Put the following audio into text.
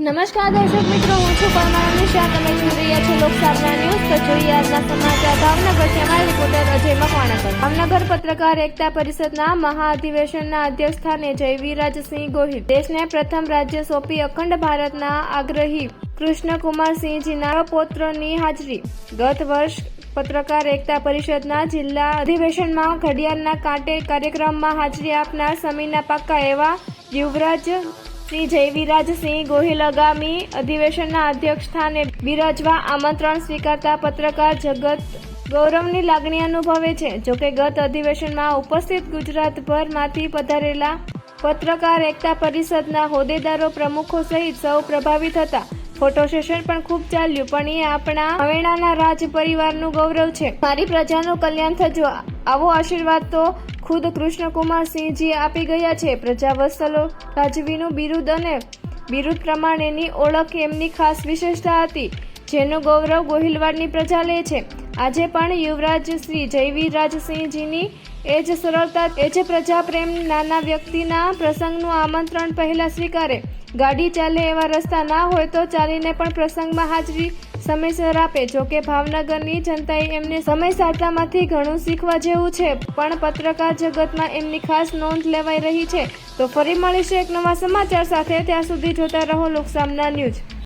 નમસ્કાર દર્શક મિત્રો, હું છું પરમાર અમિશા તમે જોઈ રહ્યા છો લોકસાબના ન્યૂઝ. તો આજના સમાચાર. ભાવનગરથી અમારા રિપોર્ટર અજય મકવાણાકર. ભાવનગર પત્રકાર એકતા પરિષદના મહાઅધિવેશનના અધ્યક્ષ સ્થાને જયવીરાજસિંહ ગોહિલ. દેશને પ્રથમ રાજ્ય સોંપી અખંડ ભારતના આગ્રહી કૃષ્ણકુમારસિંહજીના પૌત્રની હાજરી. ગત વર્ષ પત્રકાર એકતા પરિષદના જિલ્લા અધિવેશનમાં ઘડિયાળના કાંટે કાર્યક્રમમાં હાજરી આપનાર સમીના પાક્કા એવા યુવરાજ શ્રી જયવિરાજસિંહ ગોહિલ આગામી અધિવેશનના અધ્યક્ષ સ્થાને બિરાજવા આમંત્રણ સ્વીકારતા પત્રકાર જગત ગૌરવની લાગણી અનુભવે છે. જોકે ગત અધિવેશનમાં ઉપસ્થિત ગુજરાતભરમાંથી પધારેલા પત્રકાર એકતા પરિષદના હોદ્દેદારો પ્રમુખો સહિત સૌ પ્રભાવિત હતા. ફોટો સેશન પણ ખૂબ ચાલ્યું, પણ એ આપણા હવેણાના રાજ પરિવારનું ગૌરવ છે. મારી પ્રજાનું કલ્યાણ થજો. આવો આશીર્વાદ તો ખુદ કૃષ્ણકુમારસિંહજી આપી ગયા છે. પ્રજાવત્સલો રાજવીનું બિરુદ અને બિરુદ પ્રમાણેની ઓળખ એમની ખાસ વિશેષતા હતી, જેનું ગૌરવ ગોહિલવાડની પ્રજા લે છે. આજે પણ યુવરાજ શ્રી જયવીરાજસિંહજીની એ જ સરળતા, એ જ પ્રજા પ્રેમ નાના વ્યક્તિના પ્રસંગનું આમંત્રણ પહેલા સ્વીકારે. ગાડી ચાલે એવા રસ્તા ના હોય તો ચાલીને પણ પ્રસંગમાં હાજરી સમયસર આપે. જોકે ભાવનગરની જનતાએ એમને સમય સાધનામાંથી ઘણું શીખવા જેવું છે, પણ પત્રકાર જગતમાં એમની ખાસ નોંધ લેવાઈ રહી છે. તો ફરી મળીશું એક નવા સમાચાર સાથે. ત્યાં સુધી જોતા રહો લોકસામના ન્યૂઝ.